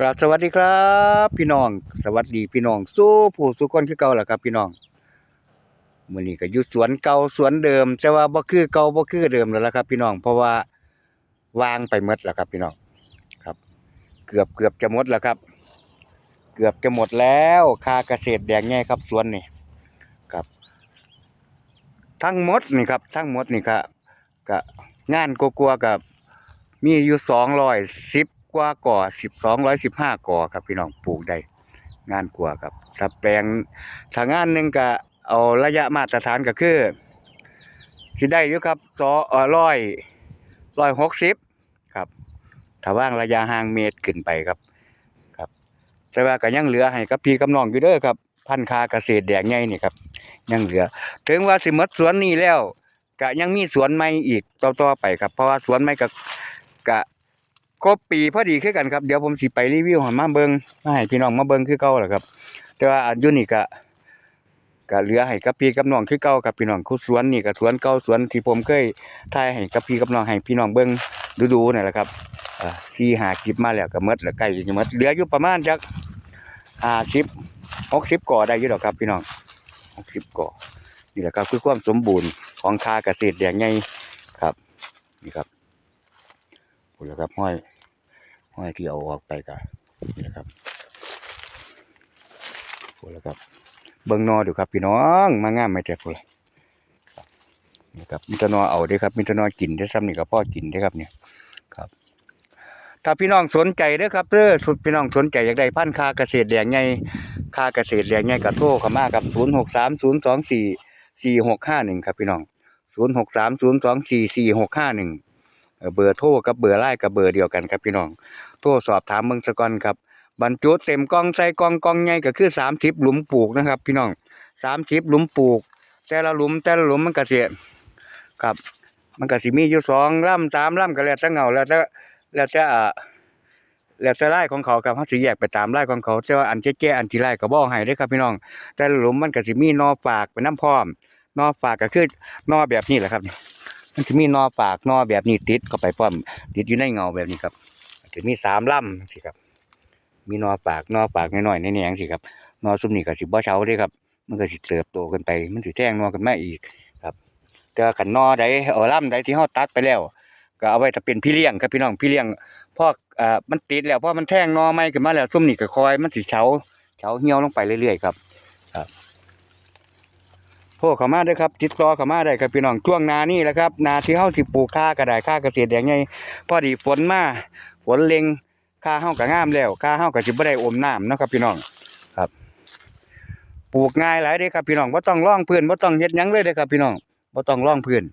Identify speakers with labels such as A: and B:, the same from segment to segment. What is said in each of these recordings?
A: กราบสวัสดีครับ พี่น้อง สวัสดีพี่น้องสู้ผู้สู้คนคือเก่าล่ะครับ พี่น้องมื้อนี้ก็อยู่สวนเก่าสวนเดิม แต่ว่าบ่คือเก่าบ่คือเดิมแล้วละครับ พี่น้องเพราะว่าวางไปหมดแล้วครับ พี่น้องครับ เกือบเกือบจะหมดแล้วครับ เกือบจะหมดแล้วค่าเกษตรแดงใหญ่ครับสวนนี่ครับ ทั้งหมดนี่ครับ ทั้งหมดนี่ก็ก็งานกลัวๆกับมีอยู่210 กว่าก่อ10 215ก่อครับพี่น้องปลูกได้งานกลัวครับถ้าแปลงถ้างานหนึ่งก็เอาระยะมาตรฐานก็คือสิได้อยู่ครับสอเออร้อยร้อยหกสิบครับถ้าว่างระยะห่างเมตรขึ้นไปครับครับ แต่ว่าก็ยังเหลือให้กับพี่กับน้องอยู่เด้อครับ พันธุ์คาเกษตรแดงใหญ่นี่ครับยังเหลือ ถึงว่าสิมดสวนนี้แล้วก็ยังมีสวนใหม่อีกต่อๆไปครับ เพราะว่าสวนใหม่ก็ก็ ครบปีพอดีคือกันครับเดี๋ยวผมสิไปรีวิวห้มาเบิงมาให้พี่น้องมาเบิงคือเก่าแหละครับ แต่ว่าอันยู่นี่ก็ก็เหลือให้กับพี่กับน้องคือเก่ากับพี่น้องคู่สวนนี่ก็สวนเก่าสวนที่ผมเคยถ่ายให้กับพี่กับน้องให้พี่น้องเบิงดูๆนั่แหละครับที่หาคลิปมาแล้วก็หมดแล้วใกล้จะหมดเหลืออยู่ประมาณจัก50 60ก่อได้อยู่ดอกครับ พี่น้อง60ก่อนี่แหละครับคือความสมบูรณ์ของคาเกษตรแดงใหญ่ครับนี่ครับ พูดแล้วครับห้อยห้อยที่เอาออกไปกันนี่แหละครับพูดแล้วครับ เบิ่งนอดูครับพี่น้องมาง่ามไม่แจกพูเลยนี่ครับมิตรนอเอาด้ครับมิตรนอกินได้ซ้ำนี่ก็พ่อกินได้ครับเนี่ยครับถ้าพี่น้องสนใจเด้อครับเด้อสุดพี่น้องสนใจอยากได้พันคาเกษตรแดงใหญ่คาเกษตรแดงใหญ่ก็โทรขามากับ063024สี่หกห้าหนึ่งครับพี่น้องศูนย์หกสามศูนย์สองสี่สี่หกห้าหนึ่ง เบอร์โทรกับเบอร์ไลน์กับเบอร์เดียวกันครับพี่น้อง โทรสอบถามเมืองสกอนครับ บรรจุเต็มกองใส่กองกองใหญ่ก็คือสามสิบหลุมปลูกนะครับ พี่น้องสามสิบหลุมปลูก แต่ละหลุมแต่ละหลุมมันก็เสียครับ มันก็สิมีอยู่สองลำสามลำก็แล้วแต่เงาแล้วแต่แล้วแต่อ่าแล้วแต่ไร่ของเขาครับเขาสิแยกไปตามไร่ของเขาแต่ว่าอันแก่ๆอันที่ไร่ก็บ่ให้เด้ครับพี่น้อง แต่ละหลุมมันก็สิมีนอฝากไปน้ำพร้อมนอฝากก็คือนอแบบนี้แหละครับนี่ มันจะมีนอฝากนอแบบนี้ติดเข้าไปพร้อมติดอยู่ในเงาแบบนี้ครับจะมีสามลำสิครับ มีนอฝากนอฝากน้อยๆในๆจังสิครับนอซุ่มนี่ก็สิบ่เช้าเด้ครับ มันก็สิเติบโตขึ้นไป มันสิแท่งนอขึ้นมาอีกครับแต่ว่าคันนอใดเอาลำใดที่เฮาตัดไปแล้ว ก็เอาไว้ถ้าเป็นพี่เลี้ยงครับพี่น้องพี่เลี้ยงพอเอ่อมันติดแล้วพอมันแท่งนอใหม่ขึ้นมาแล้วซุ่มนี่ก็คอยมันสิเฉาเฉาเหี่ยวลงไปเรื่อยๆครับ โทรเข้ามาด้ครับติดต่อเข้ามาได้ครับพี่น้องช่วงนานี่แหละครับนาที่เฮาสิปลูกข้าก็ได้ข้าเกษตรอย่างไงพอดีฝนมาฝนเล็งข้าเฮาก็งามแล้วข้าเฮาก็สิบ่ได้อมน้ำนะครับ พี่น้องครับ ปลูกง่ายหลายเด้ครับพี่น้องบ่ต้องร่องพื้นบ่ต้องเฮ็ดหยังเลยเด้ครับพี่น้องบ่ต้องร่องพื้น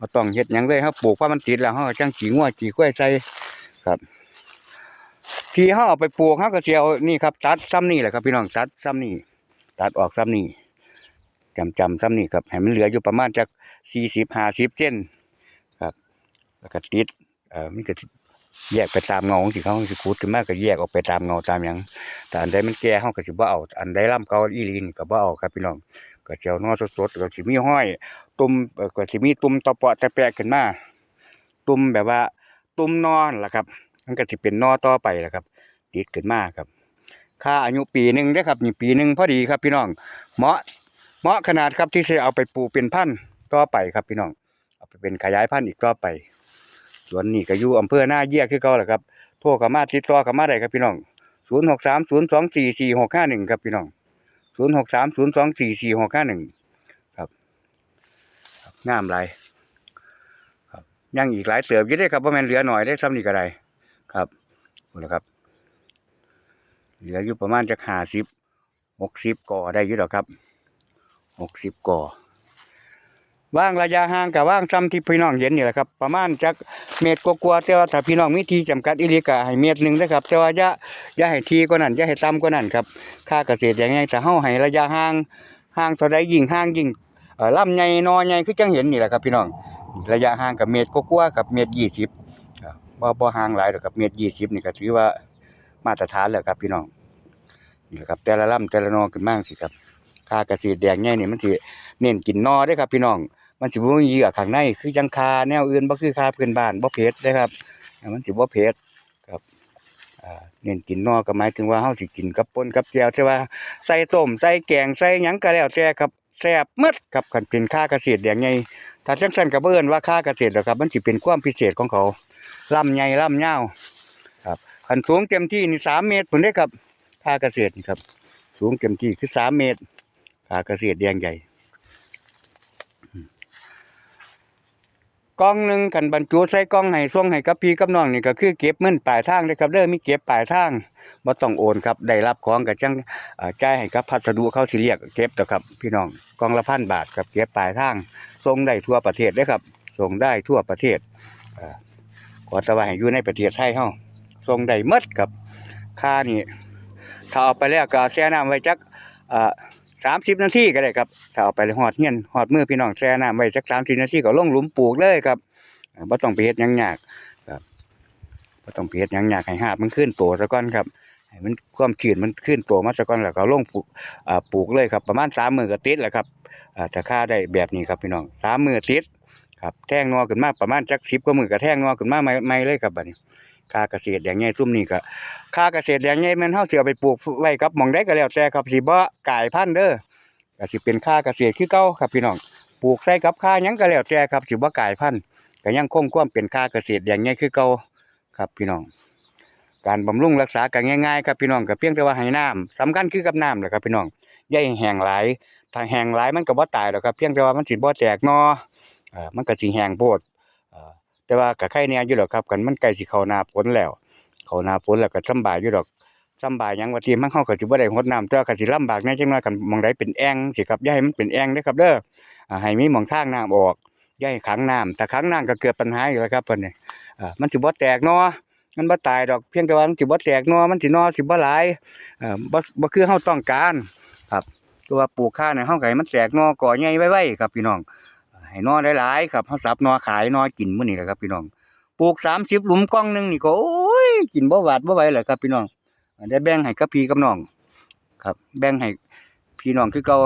A: บ่ต้องเฮ็ดหยังเลยครับปลูกพอมันติดแล้วเฮาก็จังขี้งัวขี้ควยใส่ครับที่เฮาเอาไปปลูกเฮาก็สิเอานี่ครับตัดซ้ำนี่แหละครับพี่น้องตัดซ้ำนี่ตัดออกซ้ำนี่ จำจำซ้ำนี่ครับให้มันเหลืออยู่ประมาณจักสี่สิบห้าสิบเซนครับแล้วก็ติดเอ่อมันก็สิแยกไปตามเงาของสิเขาสิขุดขึ้นมาก็แยกออกไปตามเงาตามหยังแต่อันใดมันแก่เฮาก็สิบ่เอาอันใดลำเก่าอีลีนก็บ่เอาครับพี่น้องก็สิเอานอสดๆก็สิมีห้อย ตุ่มเอ่อก็สิมีตุ่มตอเปาะตะแปะขึ้นมาตุ่มแบบว่า ตุ่มนอนล่ะครับมันก็สิเป็นนอต่อไปล่ะครับ ติดขึ้นมาครับ ค่าอายุปีหนึ่งเด้ครับนี่ปีหนึ่งพอดีครับพี่น้องเหมาะ เหมาะขนาดครับที่จะเอาไปปลูกเป็นพันธุ์ต่อไปครับพี่น้อง เอาไปเป็นขยายพันธุ์อีกต่อไปสวนนี้ก็อยู่อำเภอหน้าเยี่ยคือเก่าแหละครับโทรเข้ามาติดต่อเข้ามาได้ครับพี่น้อง0 6 3 0 2 4 4 6 5 1ครับพี่น้อง0 6 3 0 2 4 4 6 5 1ครับครับงามหลายครับยังอีกหลายเติบยู่เด้ครับบ่แม่นเหลือหน่อยได้ซ้ำนี่ก็ได้ครับนั่นแหละครับ เหลืออยู่ประมาณจัก50 60ก่อได้ยู่ดอกครับ หกสิบก่อว่างระยะห่างกับว่างซ้ำที่พี่น้องเห็นนี่แหละครับ ประมาณจักเมตรกว่าๆแต่ว่าถ้าพี่น้องมีที่จำกัดอีหลีกะให้เมตรหนึ่งนะครับแต่ว่าอย่าอย่าให้ทีกว่านั้นอย่าให้ต่ำกว่านั้นครับค่าเกษตรอย่างไงแต่เฮาให้ระยะห่างห่างเท่าใดยิ่งห่างยิ่งลำใหญ่นอใหญ่คือจังเห็นนี่แหละครับ พี่น้องระยะห่างกับเมตรกว่าๆกับเมตรยี่สิบครับบ่บ่ห่างหลายดอกครับเมตรยี่สิบนี่ก็ถือว่ามาตรฐานแล้วครับพี่น้องนี่แหละครับแต่ละลำแต่ละนอขึ้นมาสิครับ คาเกษตรแดงใหญ่นี่มันสิเน้นกินนอเด้ครับ พี่น้อง มันสิบ่มีเหยื่อข้างในคือจังคาแนวอื่นบ่คือคาเพื่อนบ้านบ่เผ็ดเด้ครับ มันสิบ่เผ็ดครับเน้นกินนอก็หมายถึงว่าเฮาสิกินกับป่นกับแจ่วแต่ว่าใส่ต้มใส่แกงใส่หยังก็แล้วแต่ครับแซ่บหมดครับคันเป็นค่าเกษตรอย่างใหญ่ถ้าจังซั่นก็บ่เอิ้นว่าค่าเกษตรหรอกครับ มันสิเป็นความพิเศษของเขาลำใหญ่ลำยาครับคันสูงเต็มที่นี่3เมตรพุ่นเด้ครับค่าเกษตรครับ สูงเต็มที่คือ3เมตร ค่าเกษตรอย่างใหญ่กล่องหนึ่งกันบรรจุใส่กล่องให้ส่งให้กับพี่กับน้องนี่ก็คือเก็บเงินปลายทางเลยครับเด้อมีเก็บปลายทางบ่ต้องโอนครับได้รับของก็จังเจ่ายให้กับพัสดุเขาสิเรียกเก็บเด้อครับ พี่น้องกล่องละพันบาทครับเก็บปลายทางส่งได้ทั่วประเทศเด้ครับส่งได้ทั่วประเทศก่อขอตวาให้อยู่ในประเทศไทยเฮาส่งได้หมดครับค่านี่ถ้าเอาไปแล้วก็แช่น้ำไว้จักอ่า เอ่อ30นาทีก็ได้ครับถ้าเอาไปฮอดเฮียนฮอดมือพี่น้องแช่น้ำไว้จัก30นาทีก็ลงหลุมปลูกเลยครับอ่าบ่ต้องไปเฮ็ดหยังยากครับบ่ต้องไปเฮ็ดหยังยากให้หาบมันขึ้นโตซะก่อนครับให้มันความชื้นมันขึ้นโตมาซะก่อนแล้วก็เอาลงปลูกปลูกเลยครับ ประมาณ3มือก็ติดแล้วครับอ่าถ้าค่าได้แบบนี้ครับพี่น้อง3มือติดครับแท่งนอขึ้นมาประมาณจัก10กว่ามื้อก็แท่งนอขึ้นมาใหม่เลยครับบัดนี้ ค่าเกษตรอย่างใหญ่ซุ่มนี้ก็ค่าเกษตรอย่างใหญ่แม่นเฮาเสิเอไปปลูกไว้ครับหมองใดก็แล้วแต่ครับสิบ่กายพันธุ์เด้อก็สิเป็นค่าเกษตรคือเก่าครับพี่น้องปลูกใส่กับค่าหยังก็แล้วแต่ครับสิบ่กายพันธุ์ก็ยังคงความเป็นค่าเกษตรอย่างง่ายคือเก่าครับพี่น้อง การบำรุงรักษากันง่ายๆครับพี่น้องก็เพียงแต่ว่าให้น้ำสำคัญคือกับน้ำแหละครับพี่น้องอย่าให้แห้งหลายถ้าแห้งหลายมันก็บ่ตายหรอกครับเพียงแต่ว่ามันสิบ่แตกนอเออมันก็สิแห้งโพด แต่ว่าก็ไข่แน่อยู่ดอกครับกันมันใกล้สิเขานาฝนแล้ว เขานาฝนแล้วก็สำบายอยู่ดอกสำบายยังว่าที่มันเฮาก็สิบ่ได้รดน้ำต่ว่าก็สิลำบากแน่จังน้อยคันมองใดเป็นแอ่งสิครับอย่าให้มันเป็นแอ่งเด้อครับเด้ออ่าให้มีหมองทางน้ำออกย่าให้ขังน้ำถ้าขังน้ำก็เกิดปัญหาอีกแล้วครับเพิ่นนี่มันสิบ่แตกหนอมันบ่ตายดอกเพียงแต่ว่ามันสิบ่แตกนอมันสิหนอสิบ่หลายเอ่อบ่บ่คือเฮาต้องการ ครับตัวปลูกข้าวเนี่ยเฮาก็ให้มันแตกนอก่อใหญ่ไว้ๆครับพี่น้อง ให้นอหลายๆครับเฮาสับนอขายนอกินมื้อนี้แหละครับ พี่น้องปลูก30หลุมกล่องหนึ่งนี่ก็โอ้ยกินบ่หวาดบ่ไหวแหละครับ พี่น้องได้แบ่งให้กับพี่กับน้องครับ แบ่งให้พี่น้องคือเก่า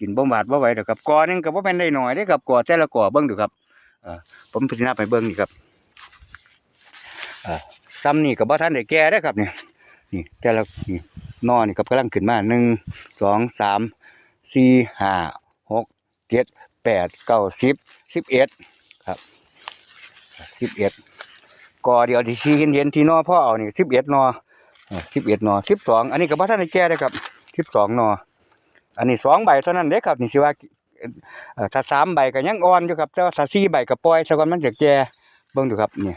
A: กินบ่หวาดบ่ไหวดอกครับกอนึงก็บ่แม่นได้หน้อยเด้ครับกอแต่ละกอเบิ่งดูครับเออผมพิจารณาไปเบิ่งนี่ครับเออซ้ำนี่ก็บ่ทันได้แก่เด้ครับนี่นี่แต่ละนี่นอนี่ครับกำลังขึ้นมาหนึ่งสองสามสี่ห้าหกเจ็ด 1 2 3 4 5 6 7 8 9 10 11ครับ11ก่อเดียวที่ชี้เห็นๆที่นอพ่อเอานี่11นอเอ่อ11นอ12อันนี้ก็บ่ทันได้แก่เด้อครับ12นออันนี้สองใบเท่านั้นเด้ครับนี่สิว่าถ้าสามใบก็ยังอ่อนอยู่ครับแต่ว่าถ้าสี่ใบก็ปล่อยซะกอนมันจะแก่เบิ่งดูครับนี่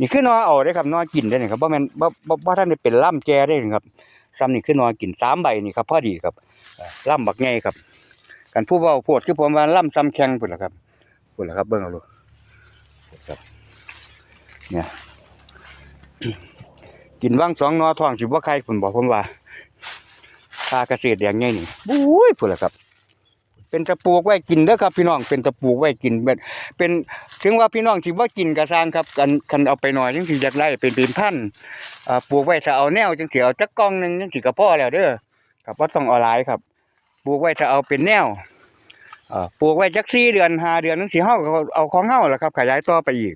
A: นี่คือนอเอาเด้ครับนอกินได้นี่ครับบ่แม่นบ่บ่บ่ทันได้เป็นล่ำแก่ได้นี่ครับซ้ำนี่คือนอกินสามใบนี่ครับพอดีครับเอ่อล่ำบักใหญ่ครับ กันผู้เว้าโพดคือผมว่าล่ำซ้ำแข็งพุ่นล่ะครับพุ่นล่ะครับเบิ่งเอาดูครับเนี่ยกินว่างสองนอทองสิบ่ไข่พุ่นบอกผมว่าค่าเกษตรอย่างไงนี่บุ้ยพุ่นล่ะครับ เป็นตะปูไว้กินเด้อครับ พี่น้องเป็นตะปูไว้กินเป็นเป็นถึงว่าพี่น้องสิบ่ากินก็สร้างครับกันคันเอาไปหน่อยจังสิอยากได้เป็นเป็นพันอ่าปลูกไว้ถ้าเอาแนวจังสิเอาจักกล่องหนึ่งจังสิก็พอแล้วเด้อครับบ่ต้องเอาหลายครับ ปลูกไว้ถ้าเอาเป็นแนวปลูกไว้จัก4เดือน5เดือนจังสิเฮาเอาของเฮาล่ะครับ ขยายต่อไปอีก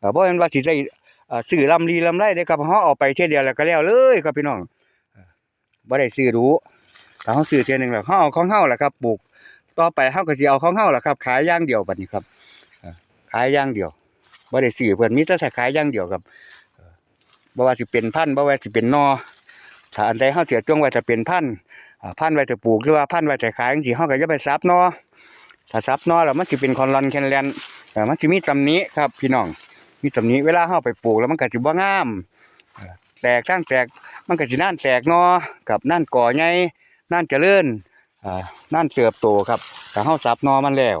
A: เอ่อบ่แม่นว่าสิได้ซื้อลำลีลำไรเด้ครับเฮาเอาไปเท่เดียวแล้วก็แล้วเลยครับพี่น้องบ่ได้ซื้อรู้ถ้าเฮาซื้อเทื่อหนึงแล้วเฮาเอาของเฮาล่ะครับปลูกต่อไปเฮาก็สิเอาของเฮาล่ะครับ ขายย่างเดียวแบัดนี้ครับขายย่างเดียวบ่ได้ซื้อเพิ่นมีแต่ถ้าขายย่างเดียวครับบ่ว่าสิเป็นพันบ่ว่าสิเป็นนอถ้าอันใดเฮาเสียจงไว้จะเป็นพันธุ์ พันไว้จะปลูกหรือว่าพันไว้จะขายจังซี่เฮาก็อย่าไปซับนอถ้าซับนอแล้วมันสิเป็นคอนลอนแคนแลนมันสิมีตำหนิครับพี่น้อง มีตำหนิเวลาเฮาไปปลูกแล้วมันก็สิบ่งาม แตกทั้งแตกมันก็สิน่านแตกนอกับน่านก่อใหญ่น่านเจริญอ่าน่านเติบโตครับถ้าเฮาสับนอมันแล้ว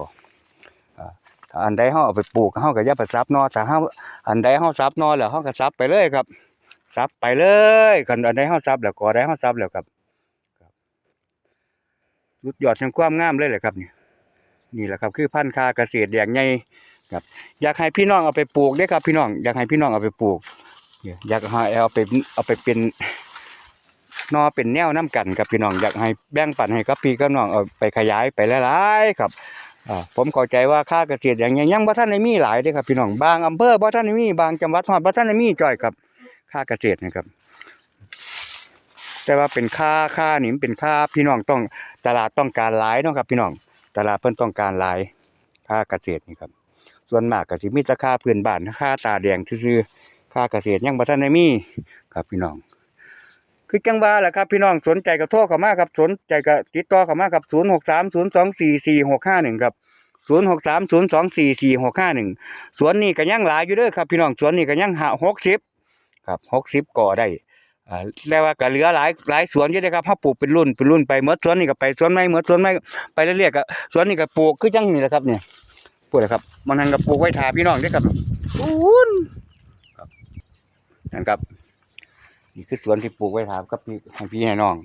A: อันใดเฮาเอาไปปลูกเฮาก็ย่าไปสับนอถ้าเฮาอันใดเฮาสับนอแล้วเฮาก็สับไปเลยครับสับไปเลยคันอันใดเฮาสับแล้วก่อใดเฮาสับแล้วครับครับ สุดยอดแห่งความงามเลยแหละครับนี่นี่แหละครับคือพันธุ์คาเกษตรอย่างใหญ่ครับ อยากให้พี่น้องเอาไปปลูกเด้ครับ พี่น้องอยากให้พี่น้องเอาไปปลูกอยากให้เอาไปเอาไปเป็นนอเป็นแนวน้กันครับพี่น้องอยากให้แบ่งปันให้กับพี่กับน้องเอาไปขยายไปหลายๆครับผมเข้าใจว่าค่าเกษตรอย่างเงี้ยยังบ่ทันได้มีหลายเด้ครับพี่น้องบางอำเภอบ่ทันได้มีบางจังหวัดฮอดบ่ทันได้มีจ้อยครับค่าเกษตรนะครับ แต่ว่าเป็นค่าค่านี่มันเป็นค่าพี่น้องต้องตลาดต้องการหลายเนาะครับ พี่น้องตลาดเพิ่นต้องการหลายค่าเกษตรนี่ครับ ส่วนมากก็สิมีแต่ค่าพื้นบ้านค่าตาแดงซื่อๆค่าเกษตรยังบ่ทันได้มีครับพี่น้อง คือจังว่าแหละครับ พี่น้องสนใจก็โทรเข้ามาครับสนใจก็ติดต่อเข้ามาครับ0630244651ครับ0630244651สองสี่สี่หกห้าหนึ่งสวนนี้ก็ยังหลายอยู่เด้อครับ พี่น้องสวนนี้ก็ยังหา60ครับ60ก่อได้ แล้วว่าก็เหลือหลายหลายสวนอยู่เด้อครับเฮาปลูกเป็นรุ่นเป็นรุ่นไปหมดสวนนี้ก็ไปสวนใหม่หมดสวนใหม่ไปเรื่อยๆก็สวนนี้ก็ปลูกคือจังนี่แหละครับเนี่ยพูดเลยครับมันหันก็ปลูกไว้ทาพี่น้องเด้อครับอู้นครับนั่นครับนี่คือสวนที่ปลูกไว้ถามกับพี่ให้พี่ให้น้อง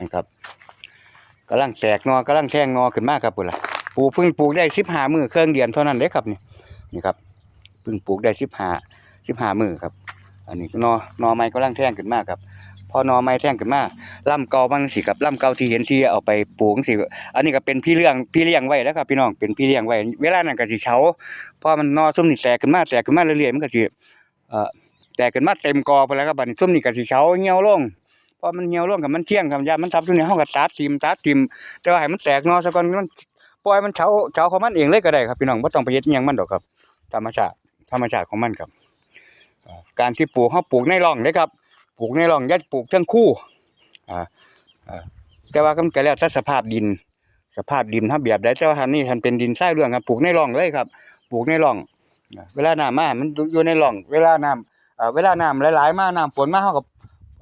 A: นะครับกำลังแตกหนอกำลังแทงหนอขึ้นมาครับพุ่นล่ะปลูกเพิ่งปลูกได้สิบห้ามือเครื่องเดือนเท่านั้นเด้ครับนี่นี่ครับเพิ่งปลูกได้สิบห้าสิบห้ามือครับ อันนี้นอนอไม้กำลังแท่งขึ้นมากครับพอนอไม้แท่งขึ้นมาลำเก่ามันสิครับลำเก่าที่เห็นที่เอาไปปลูกสิอันนี้ก็เป็นพี่เลี้ยงพี่เลี้ยงไว้แล้วครับพี่น้องเป็นพี่เลี้ยงไว้เวลานั้นก็สิเฉาพอมันนอส้มนี่แตกขึ้นมาแตกขึ้นมาเรื่อยๆมันก็สิเอ่อแต่ขึ้นมาเต็มกอไปแล้วครับบัดนี้ซุ่มนี่ก็สิเฉาเหี่ยวลงพราะมันเหี่ยวลงกับมันเที่ยงครับยามันทับซุ่มนี่เฮาก็ตัดทิมตัดทิมแต่ว่าให้มันแตกนอซะก่อนมันปล่อยมันเฉาเฉาของมันเองเลยก็ได้ครับพี่น้องบ่ต้องไปเฮ็ดหยังมันดอกครับ ธรรมชาติธรรมชาติของมันครับ การที่ปลูกเฮาปลูกในร่องเด้ครับ ปลูกในร่องย่าปลูกทั้งคู่อ่าแต่ว่าก็มันก็แล้วแต่สภาพดิน สภาพดินถ้าแบบใดแต่ว่าอันนี้มันเป็นดินทรายเรื่องครับปลูกในร่องเลยครับ ปลูกในร่อง เวลาน้ำมามันอยู่ในร่อง เวลาน้ำเอ่อเวลาน้ำหลาย ๆ มาน้ำฝนมาเฮากับ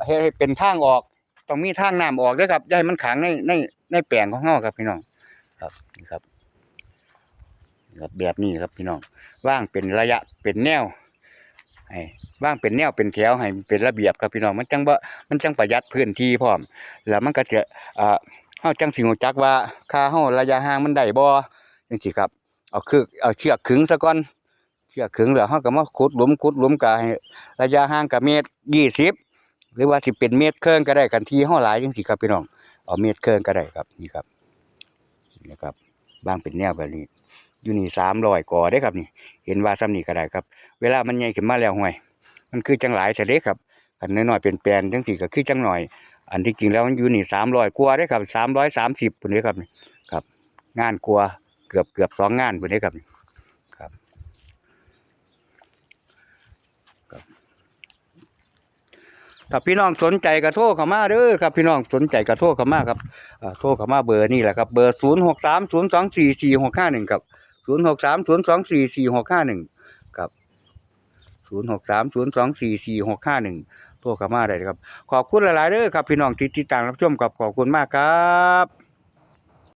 A: เฮ็ดให้เป็นทางออกต้องมีทางน้ำออกเด้วยครับอย่าให้มันขังในในในแปลงของเฮาครับพี่น้องครับนี่ครับนี่ครับแบบนี้ครับพี่น้องว่างเป็นระยะเป็นแนว ให้ว่างเป็นแนวเป็นแถวให้เป็นระเบียบครับพี่น้องมันจังบ่มันจังประหยัดพื้นที่พร้อม แล้วมันก็จะเอ่อเฮาจังสิรู้จักว่าค่าเฮาระยะห่างมันได้บ่จังซี่ครับเอาคือเอาเชือกขึงซะก่อนเชือกขึงแล้วเฮาก็มาขุดหลุมขุดหลุมก็ให้ระยะห่างก็เมตร20หรือว่าสิเป็นเมตรครึ่งก็ได้กันที่เฮาหลายจังซี่ครับพี่น้องเอาเมตรครึ่งก็ได้ครับนี่ครับนี่นะครับบางเป็นแนวแบบนี้ อยู่นี่300กอเด้ครับนี่ เห็นว่าซ้ำนี่ก็ได้ครับ เวลามันใหญ่ขึ้นมาแล้วห่วย มันคือจังหลายซะเด้ครับอันน้อยๆเป็นแปลนจังซี่ก็คือจังหน่อย อันที่จริงแล้วมันอยู่นี่300กว่าเด้ครับ330พุ่นเด้ครับนี่ครับ งานกว่าเกือบเกือบสองงานพุ่นเด้ครับนี่ถ้าพี่น้องสนใจก็โทรเข้ามาเด้อครับ พี่น้องสนใจก็โทรเข้ามาครับอ่าโทรเข้ามาเบอร์นี่แหละครับ เบอร์0 6 3 0 2 4 4 6 5 1ครับ ศูนย์หกสามศูนย์สองสี่สี่หกห้าหนึ่งครับศูนย์หกสามศูนย์สองสี่สี่หกห้าหนึ่งตัวกามาได้ครับ ขอบคุณหลายๆเด้อครับ พี่น้องที่ติดตามรับชมกับขอบคุณมากครับ